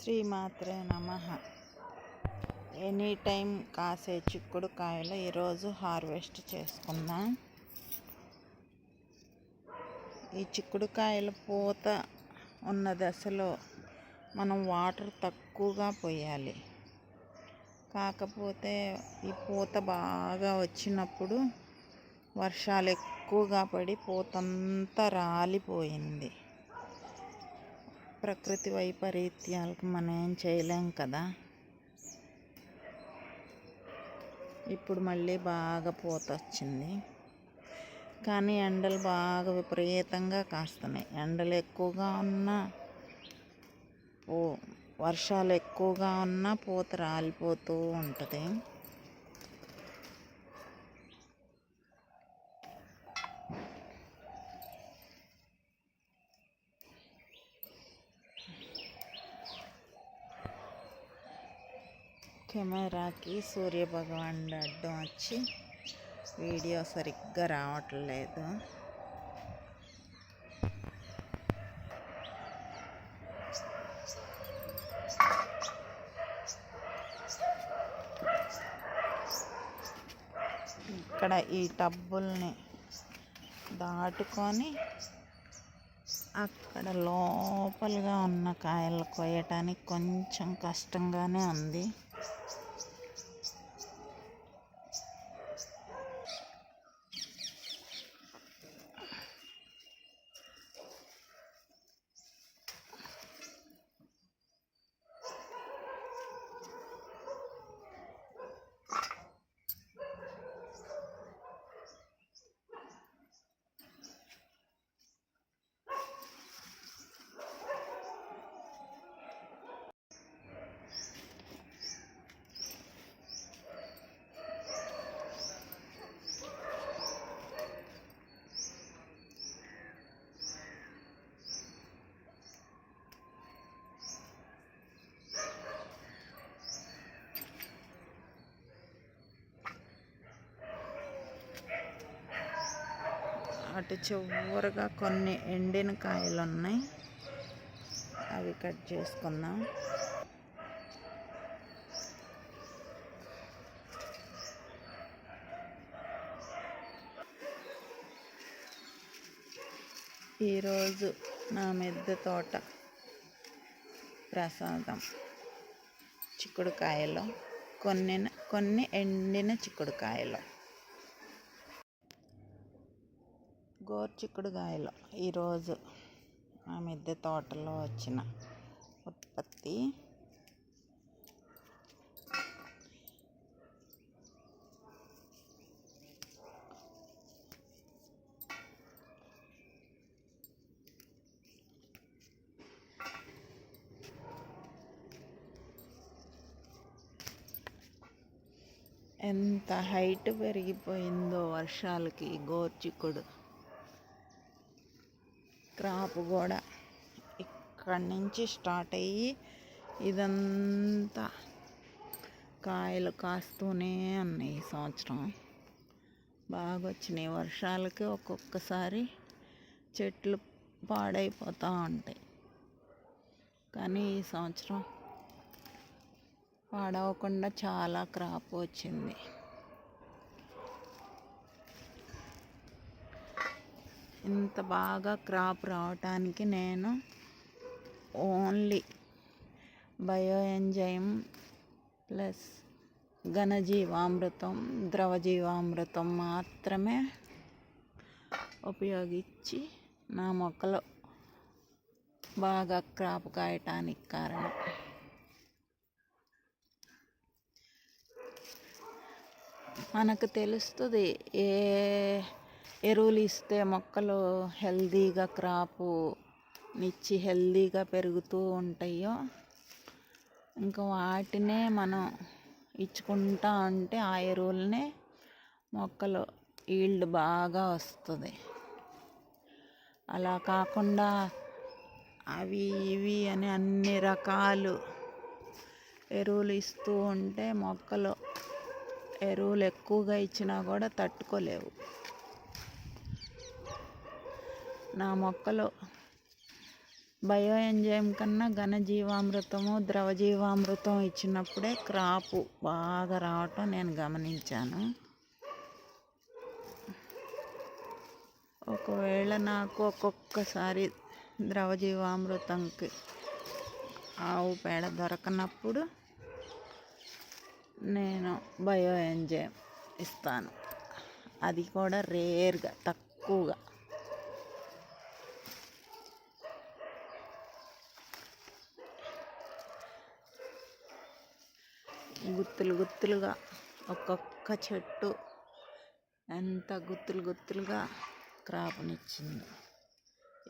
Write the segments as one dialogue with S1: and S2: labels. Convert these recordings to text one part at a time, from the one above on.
S1: శ్రీమాత్రే నమ. Any time కాసే చిక్కుడు కాయలు ఈరోజు హార్వెస్ట్ చేసుకుందాం. ఈ చిక్కుడుకాయల పూత ఉన్న దశలో మనం వాటర్ తక్కువగా పోయాలి. కాకపోతే ఈ పూత బాగా వచ్చినప్పుడు వర్షాలు ఎక్కువగా పడి పూతంతా రాలిపోయింది. ప్రకృతి వైపరీత్యాలకు మనం ఏం చేయలేం కదా. ఇప్పుడు మళ్ళీ బాగా పూత వచ్చింది. కానీ ఎండలు బాగా విపరీతంగా కాస్తున్నాయి. ఎండలు ఎక్కువగా ఉన్నా పూ వర్షాలు ఎక్కువగా ఉన్నా పూత రాలిపోతూ ఉంటుంది. కెమెరాకి సూర్యభగవాన్ అడ్డం వచ్చి వీడియో సరిగ్గా రావట్లేదు. ఇక్కడ ఈ టబ్బుల్ని దాటుకొని అక్కడ లోపలగా ఉన్న కాయలు కొయ్యటానికి కొంచెం కష్టంగానే ఉంది. అటు చివరగా కొన్ని ఎండిన కాయలు ఉన్నాయి అవి కట్ చేసుకుందాం. ఈరోజు నా మిద్దె తోట ప్రసాదం. చిక్కుడుకాయలు. కొన్ని కొన్ని ఎండిన చిక్కుడుకాయలు. గోర్చిక్కుడుకాయలు ఈరోజు మా మిద్దె తోటలో వచ్చిన ఉత్పత్తి. ఎంత హైట్ పెరిగిపోయిందో వర్షాలకి గోర్చిక్కుడు. క్రాప్ కూడా ఇక్కడి నుంచి స్టార్ట్ అయ్యి ఇదంతా కాయలు కాస్తూనే ఉన్నాయి ఈ సంవత్సరం. బాగా వచ్చినాయి. వర్షాలకి ఒక్కొక్కసారి చెట్లు పాడైపోతూ ఉంటాయి. కానీ ఈ సంవత్సరం పాడవకుండా చాలా క్రాప్ వచ్చింది. ఇంత బాగా క్రాప్ రావటానికి నేను ఓన్లీ బయో ఎంజైమ్ ప్లస్ ఘనజీవామృతం ద్రవజీవామృతం మాత్రమే ఉపయోగించి నా మొక్కలు బాగా క్రాప్ కాయటానికి కారణం. మనకు తెలుస్తుంది ఏ ఎరువులు ఇస్తే మొక్కలు హెల్దీగా క్రాపు నిచ్చి హెల్దీగా పెరుగుతూ ఉంటాయో ఇంకా వాటినే మనం ఇచ్చుకుంటా ఉంటే ఆ ఎరువులనే మొక్కలు ఈల్డ్ బాగా వస్తుంది. అలా కాకుండా అవి ఇవి అని అన్ని రకాలు ఎరువులు ఇస్తూ ఉంటే మొక్కలు ఎరువులు ఎక్కువగా ఇచ్చినా కూడా తట్టుకోలేవు. నా మొక్కలు బయో ఎంజైమ్ కన్నా ఘనజీవామృతము ద్రవజీవామృతం ఇచ్చినప్పుడే క్రాపు బాగా రావటం నేను గమనించాను. ఒకవేళ నాకు ఒక్కొక్కసారి ద్రవజీవామృతంకి ఆవు పేడ దొరకనప్పుడు నేను బయో ఎంజైమ్ ఇస్తాను. అది కూడా రేర్గా తక్కువగా. గుత్తులు గుత్తులుగా ఒక్కొక్క చెట్టు ఎంత గుత్తులు గుత్తులుగా క్రాపునిచ్చింది.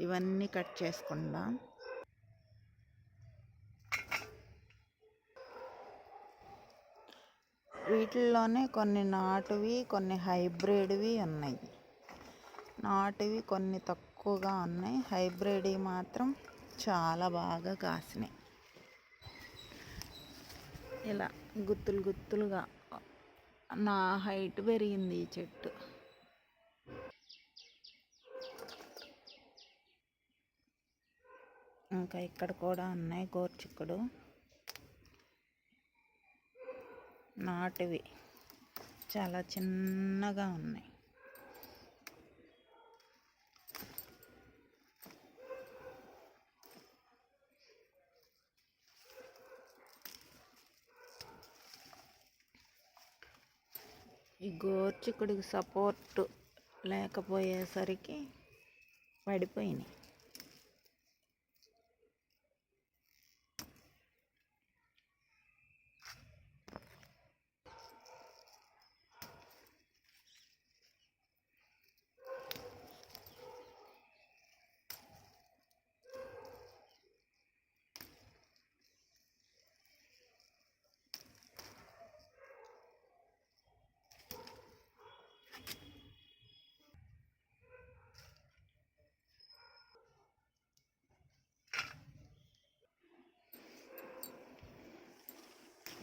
S1: ఇవన్నీ కట్ చేసుకుందాం. వీటిల్లోనే కొన్ని నాటువి కొన్ని హైబ్రిడ్వి ఉన్నాయి. నాటువి కొన్ని తక్కువగా ఉన్నాయి. హైబ్రిడ్వి మాత్రం చాలా బాగా కాసినాయి. ఇలా. గుత్తులు గుత్తులుగా నా హైట్ పెరిగింది ఈ చెట్టు. ఇంకా ఇక్కడ కూడా ఉన్నాయి గోర్చిక్కుడు నాటివి. చాలా చిన్నగా ఉన్నాయి. ఈ గోర్చికుడికి సపోర్ట్ లేకపోయేసరికి పడిపోయినాయి.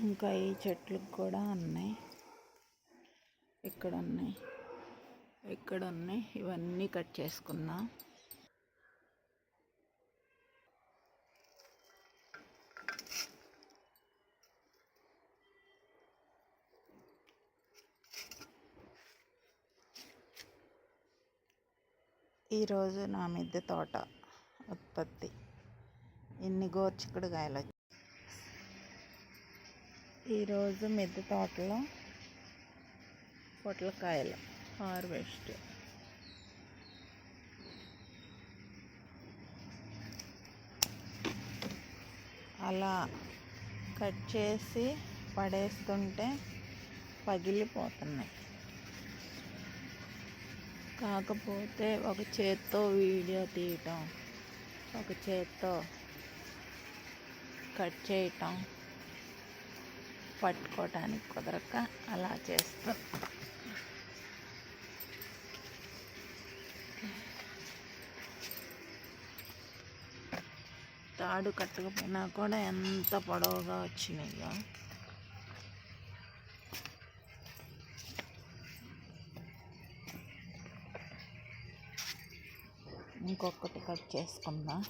S1: ఇంకా ఈ చెట్లు కూడా ఉన్నాయి. ఇక్కడ ఉన్నాయి ఇక్కడ ఉన్నాయి ఇవన్నీ కట్ చేసుకున్నా ఈరోజు నా మిద్దె తోట ఉత్పత్తి. ఇన్ని గోర్చిక్కుడుకాయలు ఈరోజు మిద్దె తోటలో పొట్లకాయలు హార్వెస్ట్. అలా కట్ చేసి పడేస్తుంటే పగిలిపోతున్నాయి. కాకపోతే ఒక చేత్తో వీడియో తీయటం ఒక చేత్తో కట్ చేయటం పట్టుకోవటానికి కుదరక అలా చేస్తాం. తాడు కట్టకపోయినా కూడా ఎంత పొడవుగా వచ్చినాయో. ఇంకొకటి కట్ చేసుకుందాం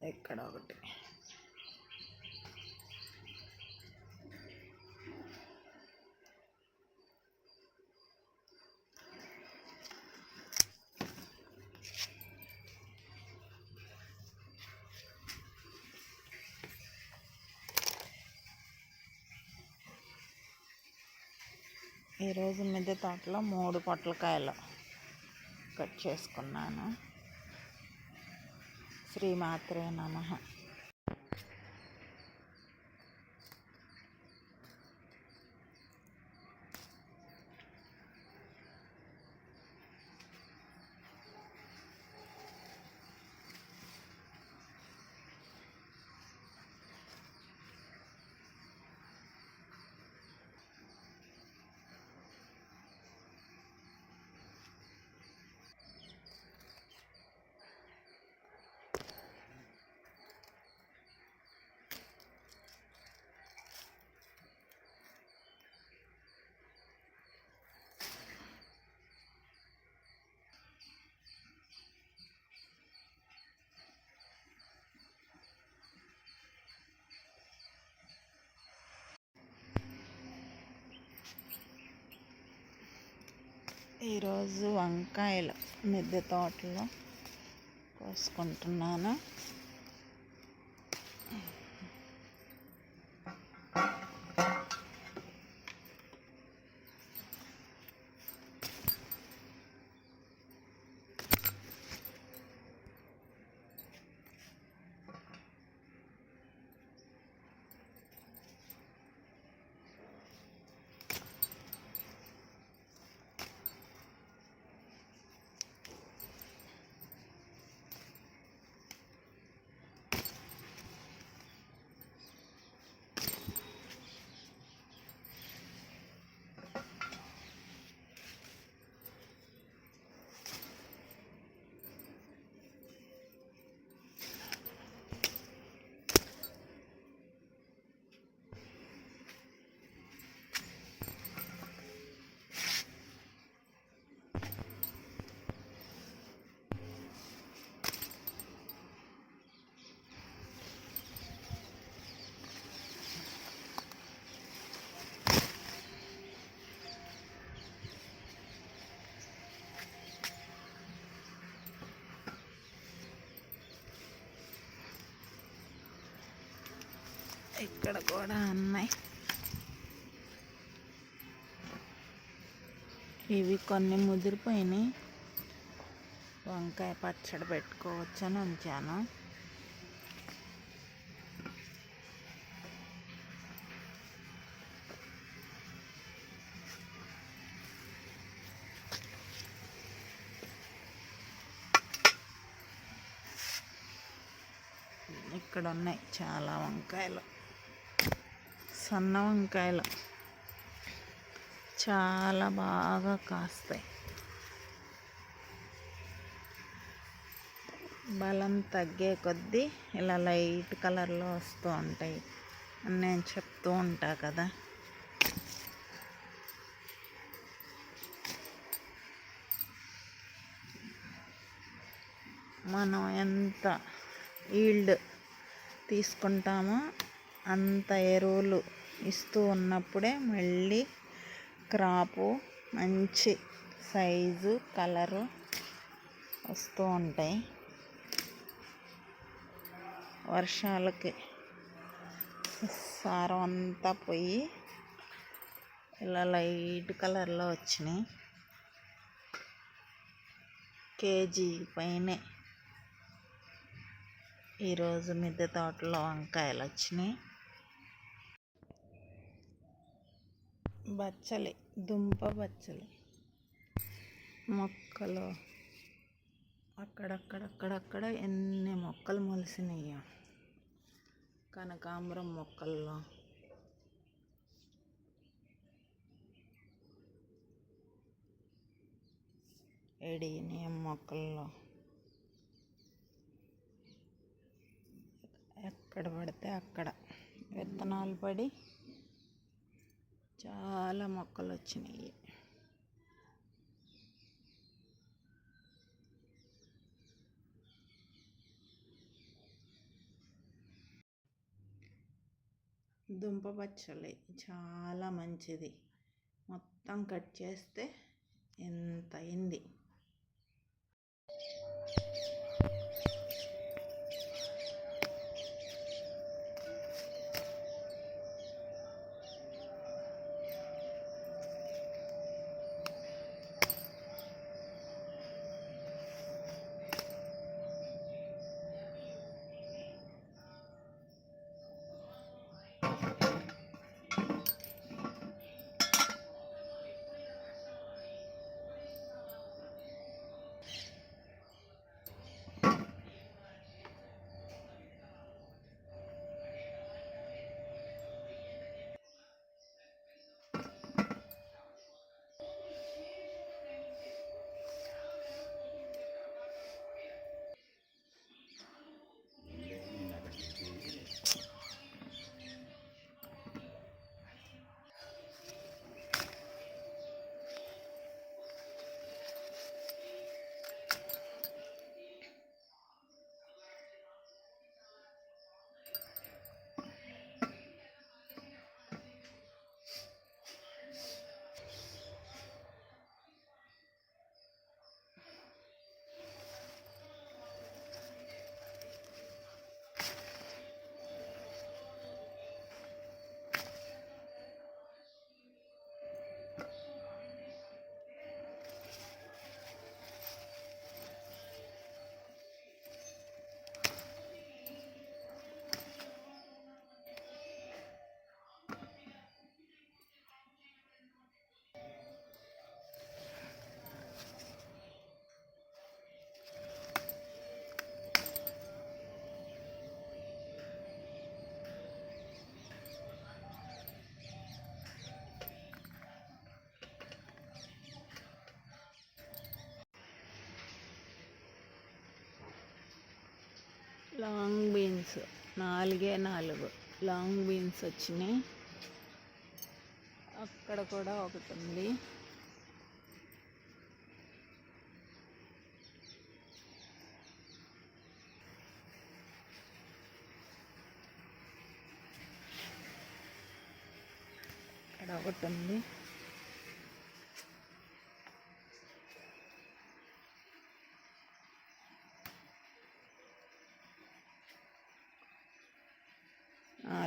S1: ఇక్కడ ఒకటి ఈరోజు మిద్దె తోటలో మూడు పొట్లకాయలు కట్ చేసుకున్నాను. శ్రీమాత్రే నమ. ఈరోజు వంకాయలు మిద్దె తోటలో కోసుకుంటున్నాను. ఇక్కడ కూడా ఉన్నాయి. ఇవి కొన్ని ముదిరిపోయినాయి. వంకాయ పచ్చడి పెట్టుకోవచ్చని ఉంచాను. ఇక్కడ ఉన్నాయి చాలా వంకాయలు. సన్న వంకాయలు. చాలా బాగా కాస్తాయి. బలం తగ్గే కొద్దీ ఇలా లైట్ కలర్లో వస్తూ ఉంటాయి అని నేను చెప్తూ ఉంటా కదా. మనం ఎంత ఈల్డ్ తీసుకుంటామో అంత ఎరువులు ఇస్తూ ఉన్నప్పుడే మళ్ళీ క్రాపు మంచి సైజు కలరు వస్తూ ఉంటాయి. వర్షాలకి సారం అంతా పోయి ఇలా లైట్ కలర్లో వచ్చినాయి. కేజీ పైనే ఈరోజు మిద్దె తోటలో వంకాయలు వచ్చినాయి. బచ్చలి దుంప బచ్చలి. మొక్కలు. అక్కడక్కడక్కడక్కడ ఎన్ని మొక్కలు మొలిసినాయో కనకాంబరం మొక్కల్లో. ఎడినియం మొక్కల్లో. ఎక్కడ పడితే అక్కడ. విత్తనాలు పడి చాలా మొక్కలు వచ్చినాయి. దుంప పచ్చలి చాలా మంచిది. మొత్తం కట్ చేస్తే ఎంత అయింది? లాంగ్ బీన్స్ నాలుగే నాలుగు లాంగ్ బీన్స్ వచ్చినాయి. అక్కడ కూడా ఒకటి ఉంది. ఇక్కడ ఒకటి ఉంది.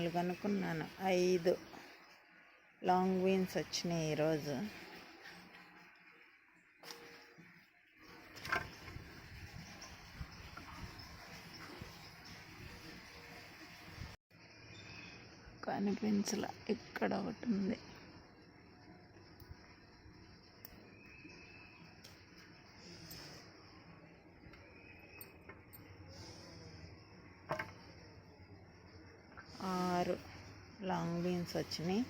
S1: నాలుగు అనుకున్నాను. ఐదు లాంగ్ బీన్స్ వచ్చినాయి ఈరోజు. కనిపించలే ఇక్కడ ఒకటి ఉంది ఆరు లాంగ్ బీన్స్ వచ్చినాయి.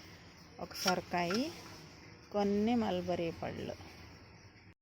S1: ఒక సొరకాయి కొన్ని మల్బరీ పళ్ళు.